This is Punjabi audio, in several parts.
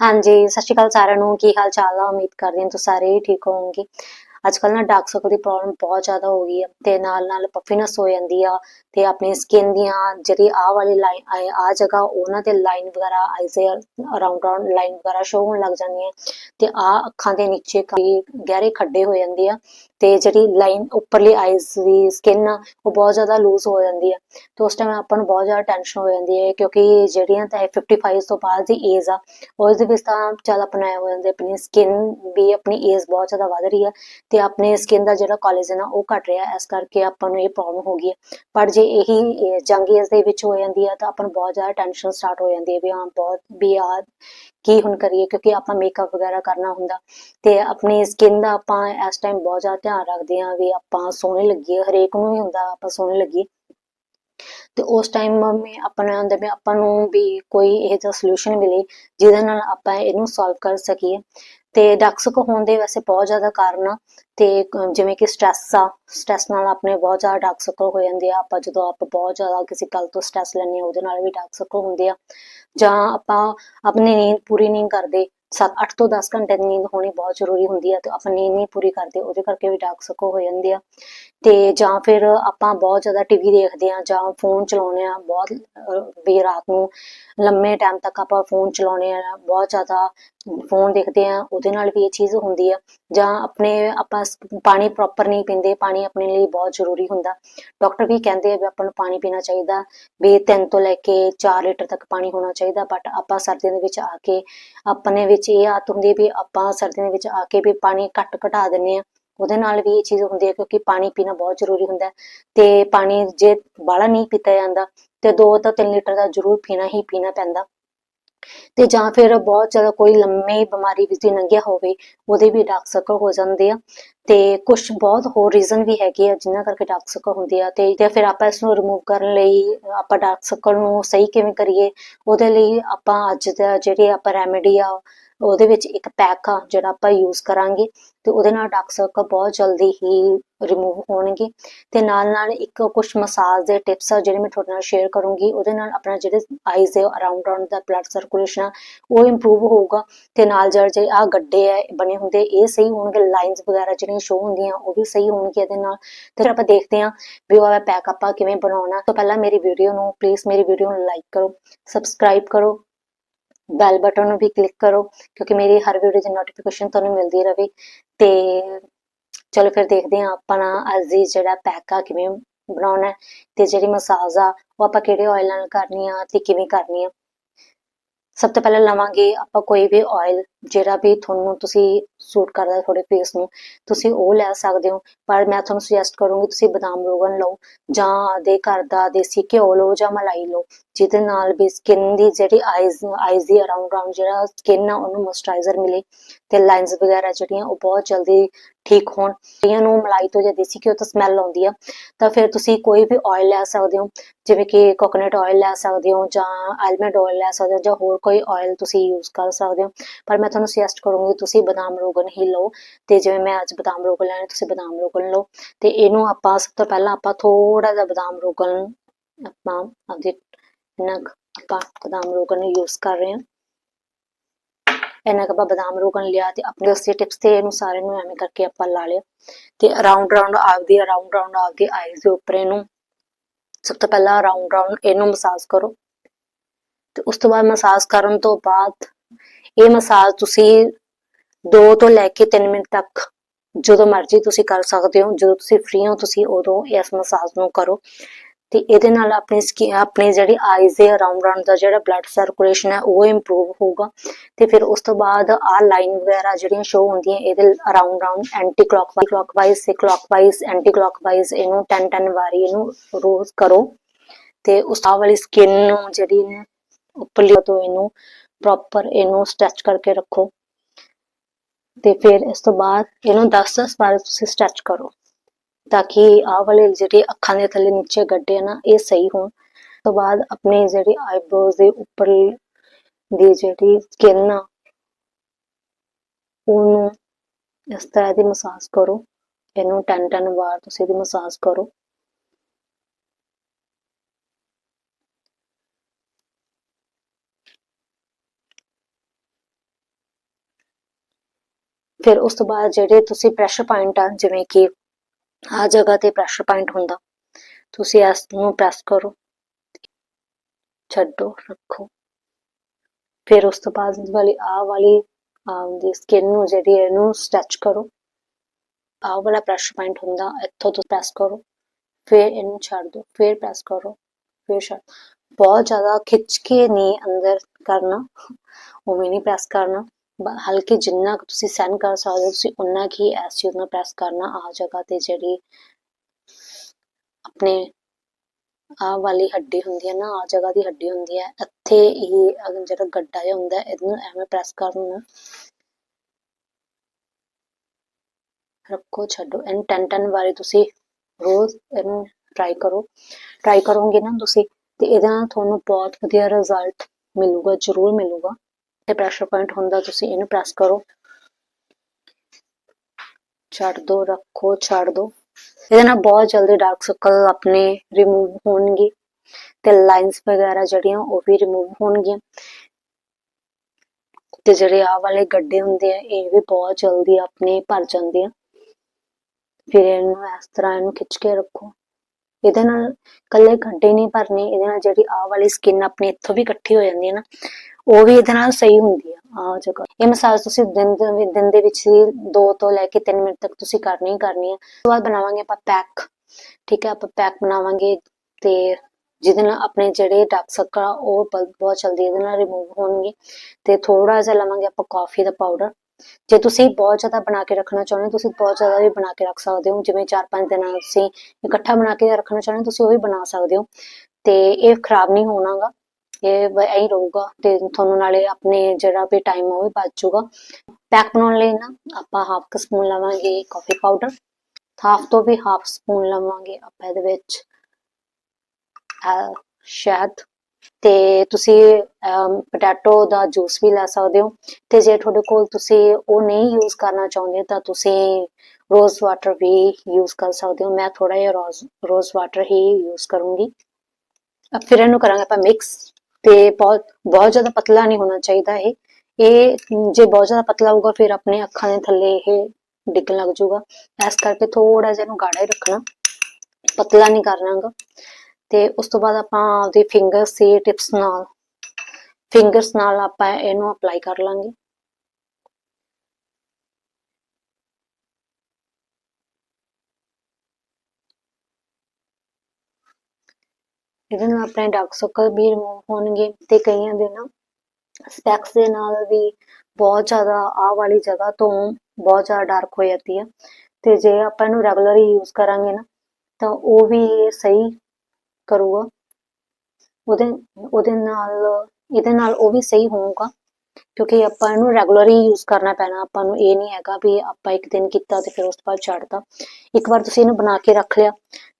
ਹਾਂਜੀ, ਸਤਿ ਸ਼੍ਰੀ ਅਕਾਲ ਸਾਰਿਆਂ ਨੂੰ। ਕੀ ਹਾਲ ਚਾਲ ਆ? ਉਮੀਦ ਕਰਦੇ ਹਾਂ ਤੁਸੀਂ ਸਾਰੇ ਹੀ ਠੀਕ ਹੋਵੋਗੇ। ਅੱਜ ਕੱਲ੍ਹ ਨਾ ਡਾਰਕ ਸਰਕਲ ਦੀ ਪ੍ਰੋਬਲਮ ਬਹੁਤ ਜ਼ਿਆਦਾ ਹੋ ਗਈ ਹੈ ਤੇ ਨਾਲ ਨਾਲ ਪਫੀਨੈਸ ਹੋ ਜਾਂਦੀ ਆ ਤੇ ਆਪਣੀ ਸਕਿਨ ਦੀਆਂ ਜਿਹੜੀ ਆਹ ਵਾਲੀ ਲਾਈਨ ਆ ਜਗ੍ਹਾ ਉਹਨਾਂ ਤੇ ਲਾਈਨ ਵਗੈਰਾ ਆਈਜ਼ ਅਰਾਊਂਡ ਅਰਾਊਂਡ ਲਾਈਨ ਵਗੈਰਾ ਸ਼ੋ ਹੋਣ ਲੱਗ ਜਾਂਦੀਆਂ ਤੇ ਆ ਅੱਖਾਂ ਦੇ ਨੀਚੇ ਕਾਫੀ ਗਹਿਰੇ ਖੱਡੇ ਹੋ ਜਾਂਦੇ ਆ ਤੇ ਜਿਹੜੀ ਲਾਈਨ ਉੱਪਰਲੀ ਆਈਜ਼ ਦੀ ਸਕਿਨ ਆ, ਉਹ ਬਹੁਤ ਜ਼ਿਆਦਾ ਲੂਜ਼ ਹੋ ਜਾਂਦੀ ਆ ਤੇ ਉਸ ਟਾਈਮ ਆਪਾਂ ਨੂੰ ਬਹੁਤ ਜ਼ਿਆਦਾ ਟੈਨਸ਼ਨ ਹੋ ਜਾਂਦੀ ਹੈ ਕਿਉਂਕਿ ਜਿਹੜੀਆਂ ਤਾਂ 55 ਤੋਂ ਬਾਅਦ ਦੀ ਏਜ ਆ ਉਸ ਦੇ ਵਿੱਚ ਤਾਂ ਜ਼ਿਆਦਾ ਅਪਣਾਇਆ ਹੋ ਜਾਂਦਾ, ਆਪਣੀ ਸਕਿਨ ਵੀ ਆਪਣੀ ਏਜ ਬਹੁਤ ਜ਼ਿਆਦਾ ਵੱਧ ਰਹੀ ਆ ਤੇ ਆਪਣੇ ਸਕਿਨ ਦਾ ਜਿਹੜਾ ਕੋਲੇਜਨ ਆ ਉਹ ਘਟ ਰਿਹਾ, ਇਸ ਕਰਕੇ ਆਪਾਂ ਨੂੰ ਇਹ ਪ੍ਰੋਬਲਮ ਹੋ ਗਈ ਹੈ। ਪਰ ਜੇ ਇਹੀ ਜੰਗ ਏਜ ਦੇ ਵਿੱਚ ਹੋ ਜਾਂਦੀ ਆ ਤਾਂ ਆਪਾਂ ਨੂੰ ਬਹੁਤ ਜ਼ਿਆਦਾ ਟੈਨਸ਼ਨ ਸਟਾਰਟ ਹੋ ਜਾਂਦੀ ਹੈ ਵੀ ਹਾਂ, ਬਹੁਤ ਵੀ ਆ ਕੀ ਹੁਣ ਕਰੀਏ ਕਿਉਂਕਿ ਆਪਾਂ ਮੇਕਅਪ ਵਗੈਰਾ ਕਰਨਾ ਹੁੰਦਾ ਤੇ ਆਪਣੀ ਸਕਿਨ ਦਾ ਆਪਾਂ ਇਸ ਟਾਈਮ ਬਹੁਤ ਜ਼ਿਆਦਾ ਧਿਆਨ ਰੱਖਦੇ ਹਾਂ ਵੀ ਆਪਾਂ ਸੋਹਣੇ ਲੱਗੀਏ ਹਰੇਕ ਨੂੰ ਹੀ ਹੁੰਦਾ ਆਪਾਂ ਸੋਹਣੇ ਲੱਗੀਏ ਤੇ ਉਸ ਟਾਈਮ ਮੈਂ ਆਪਣਾ ਹੁੰਦਾ ਵੀ ਆਪਾਂ ਨੂੰ ਵੀ ਕੋਈ ਇਹ ਜਿਹਾ ਸੋਲੂਸ਼ਨ ਮਿਲੇ ਜਿਹਦੇ ਨਾਲ ਆਪਾਂ ਇਹਨੂੰ ਸੋਲਵ ਕਰ ਸਕੀਏ। ਤੇ ਡਾਕਸਕ ਹੋਣ ਦੇ ਵੈਸੇ ਬਹੁਤ ਜ਼ਿਆਦਾ ਕਾਰਨ ਆ। ਤੇ ਜਿਵੇਂ ਕਿ ਸਟ੍ਰੈਸ ਆ ਸਟ੍ਰੈਸ ਨਾਲ ਆਪਣੇ ਬਹੁਤ ਜ਼ਿਆਦਾ ਡਾਰਕ ਸਰਕਲ ਹੋ ਜਾਂਦੇ ਆ। ਆਪਾਂ ਜਦੋਂ ਆਪ ਬਹੁਤ ਜ਼ਿਆਦਾ ਕਿਸੇ ਗੱਲ ਤੋਂ ਸਟ੍ਰੈਸ ਲੈਂਦੇ ਆ, ਉਹਦੇ ਨਾਲ ਵੀ ਡਾਰਕ ਸਰਕਲ ਹੁੰਦੇ ਆ। ਜਾਂ ਆਪਾਂ ਆਪਣੀ ਨੀਂਦ, ਪੂਰੀ ਨਹੀਂ ਕਰਦੇ 7 8 ਤੋਂ 10 ਘੰਟੇ ਦੀ ਨੀਂਦ ਹੋਣੀ ਬਹੁਤ ਜ਼ਰੂਰੀ ਹੁੰਦੀ ਆ ਤੇ ਆਪਾਂ ਨੀਂਦ ਨਹੀਂ ਪੂਰੀ ਕਰਦੇ, ਉਹਦੇ ਕਰਕੇ ਵੀ ਡਾਰਕ ਸਰਕਲ ਹੋ ਜਾਂਦੇ ਆ। ਤੇ ਜਾਂ ਫਿਰ ਆਪਾਂ ਬਹੁਤ ਜ਼ਿਆਦਾ ਟੀਵੀ ਦੇਖਦੇ ਆ ਜਾਂ ਫੋਨ ਚਲਾਉਂਦੇ ਆ, ਬਹੁਤ ਵੀ ਰਾਤ ਨੂੰ ਲੰਮੇ ਟਾਈਮ ਤੱਕ ਆਪਾਂ ਫੋਨ ਚਲਾਉਂਦੇ ਆ, ਬਹੁਤ ਜ਼ਿਆਦਾ ਫੋਨ ਦੇਖਦੇ ਆ, ਉਹਦੇ ਨਾਲ ਵੀ ਇਹ ਚੀਜ਼ ਹੁੰਦੀ ਆ। ਜਾਂ ਆਪਣੇ ਆਪਾਂ ਪਾਣੀ ਪ੍ਰੋਪਰ ਨਹੀਂ ਪੀਂਦੇ, ਪਾਣੀ ਆਪਣੇ ਲਈ ਬਹੁਤ ਜ਼ਰੂਰੀ ਹੁੰਦਾ। ਡਾਕਟਰ ਵੀ ਕਹਿੰਦੇ ਆ ਵੀ ਆਪਾਂ ਨੂੰ ਪਾਣੀ ਪੀਣਾ ਚਾਹੀਦਾ, ਵੀ 3 ਤੋਂ ਲੈ ਕੇ 4 ਲੀਟਰ ਤੱਕ ਪਾਣੀ ਹੋਣਾ ਚਾਹੀਦਾ ਬਟ ਆਪਾਂ ਸਰਦੀਆਂ ਦੇ ਵਿੱਚ ਆ ਕੇ ਆਪਣੇ ਵਿੱਚ ਇਹ ਆਦਤ ਹੁੰਦੀ ਵੀ ਆਪਾਂ ਸਰਦੀਆਂ ਦੇ ਵਿੱਚ ਆ ਕੇ ਵੀ ਪਾਣੀ ਘੱਟ ਘਟਾ ਦਿੰਨੇ ਆ ਉਹਦੇ ਨਾਲ ਵੀ ਇਹ ਚੀਜ਼ ਹੁੰਦੀ ਹੈ ਕਿਉਂਕਿ ਪਾਣੀ ਪੀਣਾ ਬਹੁਤ ਜ਼ਰੂਰੀ ਹੁੰਦਾ ਤੇ ਪਾਣੀ ਜੇ ਬਾਹਲਾ ਨਹੀਂ ਪੀਤਾ ਜਾਂਦਾ ਤੇ 2 ਤੋਂ 3 ਲੀਟਰ ਦਾ ਜ਼ਰੂਰ ਪੀਣਾ ਹੀ ਪੀਣਾ ਪੈਂਦਾ। ਤੇ ਜਾਂ ਫਿਰ ਬਹੁਤ ਜ਼ਿਆਦਾ ਕੋਈ ਲੰਮੀ ਬਿਮਾਰੀ ਵਿੱਚ ਦੀ ਹੋਵੇ, ਉਹਦੇ ਵੀ ਡਾਰਕ ਸਰਕਲ ਹੋ ਜਾਂਦੇ ਆ। ਤੇ ਕੁਝ ਬਹੁਤ ਹੋਰ ਰੀਜ਼ਨ ਵੀ ਹੈਗੇ ਆ ਜਿਨ੍ਹਾਂ ਕਰਕੇ ਡਾਰਕ ਸਰਕਲ ਹੁੰਦੇ ਆ ਤੇ ਤੇ ਫਿਰ ਆਪਾਂ ਇਸ ਨੂੰ ਰਿਮੂਵ ਕਰਨ ਲਈ ਆਪਾਂ ਡਾਰਕ ਸਰਕਲ ਨੂੰ ਸਹੀ ਕਿਵੇਂ ਕਰੀਏ, ਉਹਦੇ ਲਈ ਆਪਾਂ ਅੱਜ ਦਾ ਜਿਹੜੇ ਆਪਾਂ ਰੈਮੇਡੀ ਆ ਉਹਦੇ ਵਿੱਚ ਇੱਕ ਪੈਕ ਆ, ਜਿਹੜਾ ਆਪਾਂ ਯੂਜ਼ ਕਰਾਂਗੇ ਤੇ ਉਹਦੇ ਨਾਲ ਡਾਰਕ ਸਰਕਲ ਬਹੁਤ ਜਲਦੀ ਹੀ ਰਿਮੂਵ ਹੋਣਗੇ ਤੇ ਨਾਲ ਨਾਲ ਇੱਕ ਕੁਝ ਮਸਾਜ ਦੇ ਟਿਪਸ ਆ ਜਿਹੜੇ ਮੈਂ ਤੁਹਾਡੇ ਨਾਲ ਸ਼ੇਅਰ ਕਰੂੰਗੀ, ਉਹਦੇ ਨਾਲ ਆਪਣਾ ਜਿਹੜੇ ਆਈਜ਼ ਦੇ ਅਰਾਊਂਡ ਅਰਾਊਂਡ ਦਾ ਬਲੱਡ ਸਰਕੂਲੇਸ਼ਨ ਆ, ਉਹ ਇੰਪਰੂਵ ਹੋਊਗਾ ਤੇ ਨਾਲ ਜਿਹੜੇ ਆ ਗੱਡੇ ਆ, ਬਣੇ ਹੁੰਦੇ ਇਹ ਸਹੀ ਹੋਣਗੇ ਲਾਈਨਸ ਵਗੈਰਾ ਜਿਹੜੀਆਂ ਸ਼ੋ ਹੁੰਦੀਆਂ, ਉਹ ਵੀ ਸਹੀ ਹੋਣਗੇ ਇਹਦੇ ਨਾਲ ਤੇ ਆਪਾਂ ਦੇਖਦੇ ਹਾਂ ਵੀ ਉਹ ਪੈਕ ਆਪਾਂ ਕਿਵੇਂ ਬਣਾਉਣਾ। ਤੋਂ ਪਹਿਲਾਂ ਮੇਰੀ ਵੀਡੀਓ ਨੂੰ ਪਲੀਜ਼ ਮੇਰੀ ਵੀਡੀਓ ਨੂੰ ਲਾਈਕ ਕਰੋ ਸਬਸਕ੍ਰਾਈਬ ਕਰੋ ਬੈਲ ਬਟਨ ਨੂੰ ਵੀ ਕਲਿੱਕ ਕਰੋ, ਕਿਉਂਕਿ ਮੇਰੀ ਹਰ ਵੀਡੀਓ ਦੀ ਨੋਟੀਫਿਕੇਸ਼ਨ ਤੁਹਾਨੂੰ ਮਿਲਦੀ ਰਹੇ। ਤੇ ਚਲੋ ਫਿਰ ਦੇਖਦੇ ਹਾਂ ਆਪਾਂ ਨਾ ਅੱਜ ਦੀ ਜਿਹੜਾ ਪੈਕ ਆ ਕਿਵੇਂ ਬਣਾਉਣਾ ਤੇ ਜਿਹੜੀ ਮਸਾਜ ਆ, ਉਹ ਆਪਾਂ ਕਿਹੜੇ ਆਇਲ ਨਾਲ ਕਰਨੀ ਆ ਤੇ ਕਿਵੇਂ ਕਰਨੀ ਆ। ਸਭ ਤੋਂ ਪਹਿਲਾਂ ਲਵਾਂਗੇ ਆਪਾਂ ਕੋਈ ਵੀ ਆਇਲ ਜਿਹੜਾ ਵੀ ਤੁਹਾਨੂੰ ਤੁਸੀਂ ਸੂਟ ਕਰਦਾ ਤੁਹਾਡੇ ਫੇਸ ਨੂੰ, ਤੁਸੀਂ ਉਹ ਲੈ ਸਕਦੇ ਹੋ, ਪਰ ਮੈਂ ਤੁਹਾਨੂੰ ਸੁਜੈਸਟ ਕਰੂੰਗੀ ਤੁਸੀਂ ਬਦਾਮ ਰੋਗਨ ਲਓ, ਜਾਂ ਦੇ ਘਰ ਦਾ ਦੇਸੀ ਘਿਓ ਲਓ ਜਾਂ ਮਲਾਈ ਲਓ, ਜਿਹਦੇ ਨਾਲ ਵੀ ਸਕਿਨ ਦੀ ਜਿਹੜੀ ਆਈਜ਼ ਆਈਜ਼ ਦੀ ਅਰਾਊਂਡ ਅਰਾਊਂਡ ਜਿਹੜਾ ਸਕਿਨ ਆ, ਉਹਨੂੰ ਮੋਇਸਚਰਾਈਜ਼ਰ ਮਿਲੇ, ਤੇ ਲਾਈਨਸ ਵਗੈਰਾ ਜਿਹੜੀਆਂ ਉਹ ਬਹੁਤ ਜਲਦੀ ਠੀਕ ਹੋਣ। ਕਈਆਂ ਨੂੰ ਮਲਾਈ ਤੋਂ ਜਾਂ ਦੇਸੀ ਘਿਓ ਤੋਂ ਸਮੈਲ ਆਉਂਦੀ ਆ, ਤਾਂ ਫਿਰ ਤੁਸੀਂ ਕੋਈ ਵੀ ਆਇਲ ਲੈ ਸਕਦੇ ਹੋ, ਜਿਵੇਂ ਕਿ ਕੋਕੋਨਟ ਆਇਲ ਲੈ ਸਕਦੇ ਹੋ, ਜਾਂ ਆਲਮੰਡ ਆਇਲ ਲੈ ਸਕਦੇ ਹੋ, ਜਾਂ ਹੋਰ ਕੋਈ ਆਇਲ ਤੁਸੀਂ ਯੂਜ਼ ਕਰ ਸਕਦੇ ਹੋ, ਪਰ ਮੈਂ ਤੁਹਾਨੂੰ ਸੁਜੈਸਟ ਕਰੂੰਗੀ ਤੁਸੀਂ ਬਦਾਮ ਰੋਗਨ ਹੀ ਲਓ ਤੇ ਜਿਵੇਂ ਮੈਂ ਅੱਜ ਬਦਾਮ ਰੋਗਨ ਲੈਣਾ, ਤੁਸੀਂ ਬਦਾਮ ਰੋਗਨ ਲਓ ਤੇ ਇਹਨੂੰ ਆਪਾਂ ਸਭ ਤੋਂ ਪਹਿਲਾਂ ਆਪਾਂ ਥੋੜਾ ਜਿਹਾ ਬਦਾਮ ਰੋਗਨ ਆਪਾਂ ਆਪਦੇ ਇੰਨਾ ਆਪਾਂ ਬਦਾਮ ਰੋਗਨ ਯੂਜ਼ ਕਰ ਰਹੇ ਹਾਂ। ਇੰਨਾ ਕੁ ਬਦਾਮ ਰੋਗਨ ਲਿਆ ਤੇ ਆਪਣੇ ਉਸੇ ਟਿਪਸ ਤੇ ਇਹਨੂੰ ਸਾਰੇ ਨੂੰ ਐਵੇਂ ਕਰਕੇ ਆਪਾਂ ਲਾ ਲਿਆ ਤੇ ਅਰਾਊਂਡ ਰਾਉਂਡ ਆਪਦੀ ਅਰਾਊਂਡ ਰਾਉਂਡ ਆਪਦੀ ਆਈਜ਼ ਦੇ ਉੱਪਰ ਇਹਨੂੰ ਸਭ ਤੋਂ ਪਹਿਲਾਂ ਅਰਾਊਂਡ ਰਾਉਂਡ ਇਹਨੂੰ ਮਸਾਜ ਕਰੋ ਤੇ ਉਸ ਤੋਂ ਬਾਅਦ ਮਸਾਜ ਕਰਨ ਤੋਂ ਬਾਅਦ ਇਹ ਮਸਾਜ ਤੁਸੀਂ 2 ਤੋਂ ਲੈ ਕੇ 3 ਮਿੰਟ ਤੱਕ ਜਦੋਂ ਮਰਜ਼ੀ ਤੁਸੀਂ ਕਰ ਸਕਦੇ ਹੋ, ਜਦੋਂ ਤੁਸੀਂ ਫ੍ਰੀ ਹੋ ਤੁਸੀਂ ਉਦੋਂ ਇਸ ਮਸਾਜ ਨੂੰ ਕਰੋ। ਤੇ ਇਹਦੇ ਨਾਲ ਆਪਣੀ ਸਕਿਨ ਆਪਣੀ ਜਿਹੜੀ ਆਈਜ਼ ਦੇ ਅਰਾਊਂਡ ਰਾਉਂਡ ਦਾ ਜਿਹੜਾ ਬਲੱਡ ਸਰਕੂਲੇਸ਼ਨ ਹੈ ਉਹ ਇੰਪਰੂਵ ਹੋਊਗਾ। ਤੇ ਫਿਰ ਉਸ ਤੋਂ ਬਾਅਦ ਆ ਲਾਈਨ ਵਗੈਰਾ ਜਿਹੜੀਆਂ ਸ਼ੋ ਹੁੰਦੀਆਂ ਇਹਦੇ around round anti clockwise clockwise ਤੇ ਕਲੌਕਵਾਈਜ਼ ਐਂਟੀ ਕਲੌਕਵਾਈਜ਼ ਇਹਨੂੰ 10 10 ਵਾਰੀ ਇਹਨੂੰ ਰੋਜ਼ ਕਰੋ। ਤੇ ਉਸ ਆਹ ਵਾਲੀ ਸਕਿਨ ਨੂੰ ਜਿਹੜੀ ਉੱਪਰਲੀ ਤੋਂ ਇਹਨੂੰ ਪ੍ਰੋਪਰ ਇਹਨੂੰ ਸਟ੍ਰੈਚ ਕਰਕੇ ਰੱਖੋ। ਤੇ ਫਿਰ ਇਸ ਤੋਂ ਬਾਅਦ ਇਹਨੂੰ 10-10 ਵਾਰ ਤੁਸੀਂ ਸਟ੍ਰੈਚ ਕਰੋ ਤਾਂ ਕਿ ਆਹ ਵਾਲੇ ਜਿਹੜੇ ਅੱਖਾਂ ਦੇ ਥੱਲੇ ਨੀਚੇ ਗੱਡੇ ਨਾ, ਇਹ ਸਹੀ ਹੋਣ। ਉਸ ਤੋਂ ਬਾਅਦ ਆਪਣੀ ਜਿਹੜੀ ਆਈਬ੍ਰੋਜ਼ ਦੇ ਉੱਪਰ ਦੀ ਜਿਹੜੀ ਸਕਿਨ ਆ, ਉਹਨੂੰ ਇਸ ਤਰ੍ਹਾਂ ਦੀ ਮਸਾਜ ਕਰੋ। ਇਹਨੂੰ 10-10 ਵਾਰ ਤੁਸੀਂ ਇਹਦੀ ਮਸਾਜ ਕਰੋ। ਫਿਰ ਉਸ ਤੋਂ ਬਾਅਦ ਜਿਹੜੇ ਤੁਸੀਂ ਪ੍ਰੈਸ਼ਰ ਪੁਆਇੰਟ ਆ, ਜਿਵੇਂ ਕਿ ਆ ਜਗ੍ਹਾ ਤੇ ਪ੍ਰੈਸ਼ਰ ਪੁਆਇੰਟ ਹੁੰਦਾ, ਤੁਸੀਂ ਇਸ ਨੂੰ ਪ੍ਰੈਸ ਕਰੋ, ਛੱਡੋ, ਰੱਖੋ। ਫਿਰ ਉਸ ਤੋਂ ਬਾਅਦ ਵਾਲੀ ਆ ਵਾਲੀ ਦੀ ਸਕਿਨ ਨੂੰ ਜਿਹੜੀ ਇਹਨੂੰ ਸਟੈਚ ਕਰੋ। ਆਹ ਵਾਲਾ ਪ੍ਰੈਸ਼ਰ ਪੁਆਇੰਟ ਹੁੰਦਾ, ਇੱਥੋਂ ਤੋਂ ਪ੍ਰੈਸ ਕਰੋ, ਫਿਰ ਇਹਨੂੰ ਛੱਡ ਦਿਓ ਫਿਰ ਪ੍ਰੈਸ ਕਰੋ, ਫਿਰ ਛੱਡ ਬਹੁਤ ਜ਼ਿਆਦਾ ਖਿੱਚ ਕੇ ਨਹੀਂ ਅੰਦਰ ਕਰਨਾ, ਉਵੇਂ ਨਹੀਂ ਪ੍ਰੈਸ ਕਰਨਾ। ਹਲਕੇ ਜਿੰਨਾ ਕੁ ਤੁਸੀਂ ਸੈਂਡ ਕਰ ਸਕਦੇ ਹੋ, ਤੁਸੀਂ ਉਨਾ ਕੁ ਹੀ ਇਸ ਪ੍ਰੈਸ ਕਰਨਾ ਆ ਜਗ੍ਹਾ ਤੇ ਜਿਹੜੀ ਆਪਣੇ ਆਹ ਵਾਲੀ ਹੱਡੀ ਹੁੰਦੀ ਹੈ ਨਾ, ਆ ਜਗ੍ਹਾ ਦੀ ਹੱਡੀ ਹੁੰਦੀ ਹੈ, ਇੱਥੇ ਇਹ ਜਿਹੜਾ ਗੱਡਾ ਜਿਹਾ ਹੁੰਦਾ, ਇਹਨੂੰ ਐਵੇਂ ਪ੍ਰੈਸ ਕਰਨਾ ਰੱਖੋ, ਛੱਡੋ, ਇਹਨੂੰ 10 10 ਵਾਰੀ ਤੁਸੀਂ ਰੋਜ਼ ਇਹਨੂੰ ਟਰਾਈ ਕਰੋ। ਟਰਾਈ ਕਰੋਗੇ ਨਾ ਤੁਸੀਂ, ਤੇ ਇਹਦੇ ਤੁਹਾਨੂੰ ਬਹੁਤ ਵਧੀਆ ਰਿਜ਼ਲਟ ਮਿਲੂਗਾ, ਜ਼ਰੂਰ ਮਿਲੂਗਾ। ਤੇ ਪ੍ਰੈਸ਼ਰ ਪੁਆਇੰਟ ਹੁੰਦਾ, ਤੁਸੀਂ ਇਹਨੂੰ ਪ੍ਰੈਸ ਕਰੋ। ਛੱਡ ਦੋ, ਰੱਖੋ, ਛੱਡ ਦੋ। ਇਹਦੇ ਨਾਲ ਬਹੁਤ ਜਲਦੀ ਡਾਰਕ ਸਰਕਲ ਆਪਣੇ ਰਿਮੂਵ ਹੋਣਗੇ ਤੇ ਲਾਈਨਸ ਵਗੈਰਾ ਜਿਹੜੀਆਂ, ਉਹ ਵੀ ਰਿਮੂਵ ਹੋਣਗੀਆਂ। ਤੇ ਜਿਹੜੇ ਆਹ ਵਾਲੇ ਗੱਡੇ ਹੁੰਦੇ ਆ, ਇਹ ਵੀ ਬਹੁਤ ਜਲਦੀ ਆਪਣੇ ਭਰ ਜਾਂਦੇ ਆ। ਫਿਰ ਇਹਨੂੰ ਇਸ ਤਰ੍ਹਾਂ ਇਹਨੂੰ ਖਿੱਚ ਕੇ ਰੱਖੋ। ਇਹਦੇ ਨਾਲ ਕੱਲੇ ਗੱਡੇ ਨਹੀਂ ਭਰਨੇ, ਇਹਦੇ ਨਾਲ ਜਿਹੜੀ ਆਹ ਵਾਲੀ ਸਕਿਨ ਆਪਣੀ ਇੱਥੋਂ ਵੀ ਇਕੱਠੀ ਹੋ ਜਾਂਦੀ ਹੈ ਨਾ ਉਹ ਵੀ ਇਹਦੇ ਨਾਲ ਸਹੀ ਹੁੰਦੀ ਆ ਆ ਜਗ੍ਹਾ। ਇਹ ਮਸਾਜ ਤੁਸੀਂ ਦਿਨ ਦੇ ਦਿਨ ਦੇ ਵਿੱਚ ਹੀ 2 ਤੋਂ ਲੈ ਕੇ 3 ਮਿੰਟ ਤੱਕ ਤੁਸੀਂ ਕਰਨੀ ਹੀ ਕਰਨੀ ਹੈ ਉਸ ਤੋਂ ਬਾਅਦ ਬਣਾਵਾਂਗੇ ਆਪਾਂ ਪੈਕ, ਠੀਕ ਹੈ? ਆਪਾਂ ਪੈਕ ਬਣਾਵਾਂਗੇ ਤੇ ਜਿਹਦੇ ਨਾਲ ਆਪਣੇ ਜਿਹੜੇ ਡਾਰਕ ਸਰਕਲ ਆ, ਉਹ ਬਹੁਤ ਜਲਦੀ ਇਹਦੇ ਨਾਲ ਰਿਮੂਵ ਹੋਣਗੇ। ਤੇ ਥੋੜਾ ਜਿਹਾ ਲਵਾਂਗੇ ਆਪਾਂ ਕਾਫੀ ਦਾ ਪਾਊਡਰ ਜੇ ਤੁਸੀਂ ਬਹੁਤ ਜ਼ਿਆਦਾ ਬਣਾ ਕੇ ਰੱਖਣਾ ਚਾਹੁੰਦੇ ਹੋ, ਤੁਸੀਂ ਬਹੁਤ ਜ਼ਿਆਦਾ ਵੀ ਬਣਾ ਕੇ ਰੱਖ ਸਕਦੇ ਹੋ। ਜਿਵੇਂ 4-5 ਦਿਨਾਂ ਤੁਸੀਂ ਇਕੱਠਾ ਬਣਾ ਕੇ ਰੱਖਣਾ ਚਾਹੁੰਦੇ ਹੋ, ਤੁਸੀਂ ਉਹ ਵੀ ਬਣਾ ਸਕਦੇ ਹੋ। ਤੇ ਇਹ ਖਰਾਬ ਨਹੀਂ ਹੋਣਾਗਾ। ਇਹ ਐਂ ਰਹੂਗਾ ਤੇ ਤੁਹਾਨੂੰ ਨਾਲੇ ਆਪਣੇ ਜਿਹੜਾ ਵੀ ਟਾਈਮ ਉਹ ਵੀ ਬਚ ਜਾਊਗਾ। ਪੈਕ ਬਣਾਉਣ ਲਈ ਨਾ ਆਪਾਂ ਹਾਫ ਕ ਸਪੂਨ ਲਵਾਂਗੇ ਕਾਫੀ ਪਾਊਡਰ ਹਾਫ ਤੋਂ ਵੀ ਹਾਫ ਸਪੂਨ ਲਵਾਂਗੇ ਆਪਾਂ ਇਹਦੇ ਵਿੱਚ। ਸ਼ਹਿਦ। ਤੇ ਤੁਸੀਂ ਪੋਟੈਟੋ ਦਾ ਜੂਸ ਵੀ ਲੈ ਸਕਦੇ ਹੋ। ਤੇ ਜੇ ਤੁਹਾਡੇ ਕੋਲ ਤੁਸੀਂ ਉਹ ਨਹੀਂ ਯੂਜ਼ ਕਰਨਾ ਚਾਹੁੰਦੇ ਤਾਂ ਤੁਸੀਂ ਰੋਜ਼ ਵਾਟਰ ਵੀ ਯੂਜ਼ ਕਰ ਸਕਦੇ ਹੋ। ਮੈਂ ਥੋੜਾ ਜਿਹਾ ਰੋਜ਼ ਵਾਟਰ ਹੀ ਯੂਜ਼ ਕਰੂੰਗੀ। ਅਬ ਫਿਰ ਇਹਨੂੰ ਕਰਾਂਗੇ ਆਪਾਂ ਮਿਕਸ ਤੇ ਬਹੁਤ ਬਹੁਤ ਜ਼ਿਆਦਾ ਪਤਲਾ ਨਹੀਂ ਹੋਣਾ ਚਾਹੀਦਾ ਇਹ। ਇਹ ਜੇ ਬਹੁਤ ਜ਼ਿਆਦਾ ਪਤਲਾ ਹੋਊਗਾ, ਫਿਰ ਆਪਣੇ ਅੱਖਾਂ ਦੇ ਥੱਲੇ ਇਹ ਡਿੱਗਣ ਲੱਗ ਜਾਊਗਾ। ਇਸ ਕਰਕੇ ਥੋੜਾ ਜਿਹਾ ਇਹਨੂੰ ਗਾੜਾ ਹੀ ਰੱਖਣਾ। ਪਤਲਾ ਨਹੀਂ ਕਰਨਾਗਾ ਤੇ ਉਸ ਤੋਂ ਬਾਅਦ ਆਪਾਂ ਆਪਦੀ ਫਿੰਗਰ ਸੀ ਟਿਪਸ ਨਾਲ ਫਿੰਗਰਸ ਨਾਲ ਆਪਾਂ ਇਹਨੂੰ ਅਪਲਾਈ ਕਰ ਲਾਂਗੇ। ਇਹਦੇ ਨਾਲ ਆਪਣੇ ਡਾਰਕ ਸਰਕਲ ਵੀ ਰਿਮੂਵ ਹੋਣਗੇ ਤੇ ਕਈਆਂ ਦੇ ਨਾ ਸਪੈਕਸ ਦੇ ਨਾਲ ਵੀ ਬਹੁਤ ਜ਼ਿਆਦਾ ਆਹ ਵਾਲੀ ਜਗ੍ਹਾ ਤੋਂ ਬਹੁਤ ਜ਼ਿਆਦਾ ਡਾਰਕ ਹੋ ਜਾਂਦੀ ਹੈ ਤੇ ਜੇ ਆਪਾਂ ਇਹਨੂੰ ਰੈਗੂਲਰਲੀ ਯੂਜ਼ ਕਰਾਂਗੇ ਨਾ, ਤਾਂ ਉਹ ਵੀ ਸਹੀ ਕਰੂਗਾ। ਉਹਦੇ ਉਹਦੇ ਨਾਲ, ਇਹਦੇ ਨਾਲ ਉਹ ਵੀ ਸਹੀ ਹੋਊਗਾ, ਕਿਉਂਕਿ ਆਪਾਂ ਇਹਨੂੰ ਰੈਗੂਲਰਲੀ ਯੂਜ਼ ਕਰਨਾ ਪੈਣਾ। ਆਪਾਂ ਨੂੰ ਇਹ ਨਹੀਂ ਹੈਗਾ ਵੀ ਆਪਾਂ ਇੱਕ ਦਿਨ ਕੀਤਾ ਤੇ ਫਿਰ ਉਸ ਤੋਂ ਬਾਅਦ ਛੱਡਤਾ। ਇੱਕ ਵਾਰ ਤੁਸੀਂ ਇਹਨੂੰ ਬਣਾ ਕੇ ਰੱਖ ਲਿਆ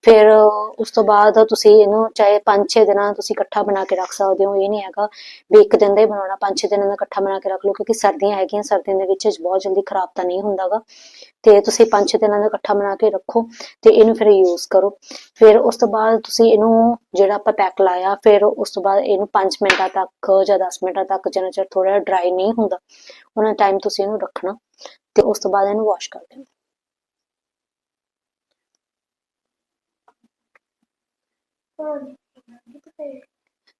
ਫਿਰ ਉਸ ਤੋਂ ਬਾਅਦ ਤੁਸੀਂ ਇਹਨੂੰ ਚਾਹੇ 5-6 ਦਿਨਾਂ ਤੁਸੀਂ ਇਕੱਠਾ ਬਣਾ ਕੇ ਰੱਖ ਸਕਦੇ ਹੋ, ਇਹ ਨਹੀਂ ਹੈਗਾ ਵੀ ਇੱਕ ਦਿਨ ਦਾ ਹੀ ਬਣਾਉਣਾ 5-6 ਦਿਨਾਂ ਦਾ ਇਕੱਠਾ ਬਣਾ ਕੇ ਰੱਖ ਲਓ, ਕਿਉਂਕਿ ਸਰਦੀਆਂ ਹੈਗੀਆਂ, ਸਰਦੀਆਂ ਦੇ ਵਿੱਚ ਬਹੁਤ ਜਲਦੀ ਖਰਾਬ ਤਾਂ ਨਹੀਂ ਹੁੰਦਾਗਾ। ਤੇ ਤੁਸੀਂ 5-6 ਦਿਨਾਂ ਦਾ ਇਕੱਠਾ ਬਣਾ ਕੇ ਰੱਖੋ ਤੇ ਇਹਨੂੰ ਫਿਰ ਯੂਜ਼ ਕਰੋ। ਫਿਰ ਉਸ ਤੋਂ ਬਾਅਦ ਤੁਸੀਂ ਇਹਨੂੰ ਜਿਹੜਾ ਆਪਾਂ ਪੈਕ ਲਾਇਆ, ਫਿਰ ਉਸ ਤੋਂ ਬਾਅਦ ਇਹਨੂੰ 5 ਮਿੰਟਾਂ ਤੱਕ ਜਾਂ 10 ਮਿੰਟਾਂ ਤੱਕ ਜਿੰਨਾ ਚਿਰ ਥੋੜਾ ਡਰਾਈ ਨਹੀਂ ਹੁੰਦਾ, ਉਹਨਾਂ ਟਾਈਮ ਤੁਸੀਂ ਇਹਨੂੰ ਰੱਖਣਾ ਤੇ ਉਸ ਤੋਂ ਬਾਅਦ ਇਹਨੂੰ ਵਾਸ਼ ਕਰ ਦੇਣਾ।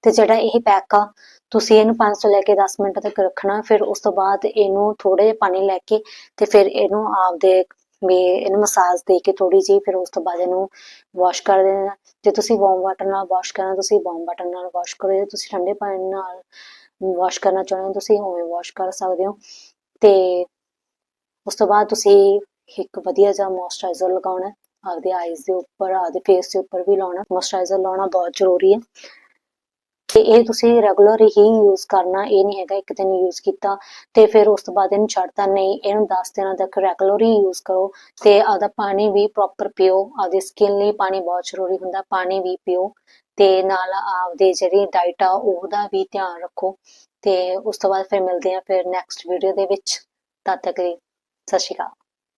ਤੇ ਜਿਹੜਾ ਇਹ ਪੈਕ ਆ, ਤੁਸੀਂ ਇਹਨੂੰ 5 ਲੈ ਕੇ 10 ਮਿੰਟ ਤੱਕ ਰੱਖਣਾ, ਫਿਰ ਉਸ ਤੋਂ ਬਾਅਦ ਇਹਨੂੰ ਥੋੜੇ ਜਿਹਾ ਪਾਣੀ ਲੈ ਕੇ ਤੇ ਫਿਰ ਇਹਨੂੰ ਆਪਦੇ ਵੀ ਇਹਨੂੰ ਮਸਾਜ ਦੇ ਕੇ ਥੋੜੀ ਜਿਹੀ, ਫਿਰ ਉਸ ਤੋਂ ਬਾਅਦ ਇਹਨੂੰ ਵਾਸ਼ ਕਰ ਦੇਣਾ। ਜੇ ਤੁਸੀਂ ਵਾਰਮ ਵਾਟਰ ਨਾਲ ਵਾਸ਼ ਕਰਨਾ, ਤੁਸੀਂ ਵਾਰਮ ਵਾਟਰ ਨਾਲ ਵਾਸ਼ ਕਰੋ। ਜੇ ਤੁਸੀਂ ਠੰਡੇ ਪਾਣੀ ਨਾਲ ਵਾਸ਼ ਕਰਨਾ ਚਾਹੁੰਦੇ ਹੋ, ਤੁਸੀਂ ਉਵੇਂ ਵਾਸ਼ ਕਰ ਸਕਦੇ ਹੋ। ਤੇ ਉਸ ਤੋਂ ਬਾਅਦ ਤੁਸੀਂ ਇੱਕ ਵਧੀਆ ਜਿਹਾ ਮੋਇਸਚਰਾਈਜ਼ਰ ਲਗਾਉਣਾ ਆਪਦੇ ਆਈਜ਼ ਦੇ ਉੱਪਰ, ਆਪਦੇ ਫੇਸ ਦੇ ਉੱਪਰ ਵੀ ਲਾਉਣਾ ਮੋਇਸਚਰਾਈਜ਼ਰ ਲਾਉਣਾ ਬਹੁਤ ਜ਼ਰੂਰੀ ਹੈ। ਤੇ ਇਹ ਤੁਸੀਂ ਰੈਗੂਲਰ ਹੀ ਯੂਜ਼ ਕਰਨਾ, ਇਹ ਨਹੀਂ ਹੈਗਾ ਇੱਕ ਦਿਨ ਯੂਜ਼ ਕੀਤਾ ਤੇ ਫਿਰ ਉਸ ਤੋਂ ਬਾਅਦ ਇਹਨੂੰ ਛੱਡਤਾ ਨਹੀਂ, ਇਹਨੂੰ 10 ਦਿਨਾਂ ਤੱਕ ਰੈਗੂਲਰ ਹੀ ਯੂਜ਼ ਕਰੋ ਤੇ ਆਦਾ ਪਾਣੀ ਵੀ ਪ੍ਰੋਪਰ ਪੀਓ, ਆਪਦੀ ਸਕਿਨ ਲਈ ਪਾਣੀ ਬਹੁਤ ਜ਼ਰੂਰੀ ਹੁੰਦਾ, ਪਾਣੀ ਵੀ ਪੀਓ ਤੇ ਨਾਲ ਆਪਦੇ ਜਿਹੜੀ ਡਾਈਟ ਆ ਉਹਦਾ ਵੀ ਧਿਆਨ ਰੱਖੋ ਤੇ ਉਸ ਤੋਂ ਬਾਅਦ ਫਿਰ ਮਿਲਦੇ ਆ ਫਿਰ ਨੈਕਸਟ ਵੀਡੀਓ ਦੇ ਵਿੱਚ, ਤਦ ਤੱਕ ਲਈ ਸਤਿ ਸ਼੍ਰੀ ਅਕਾਲ।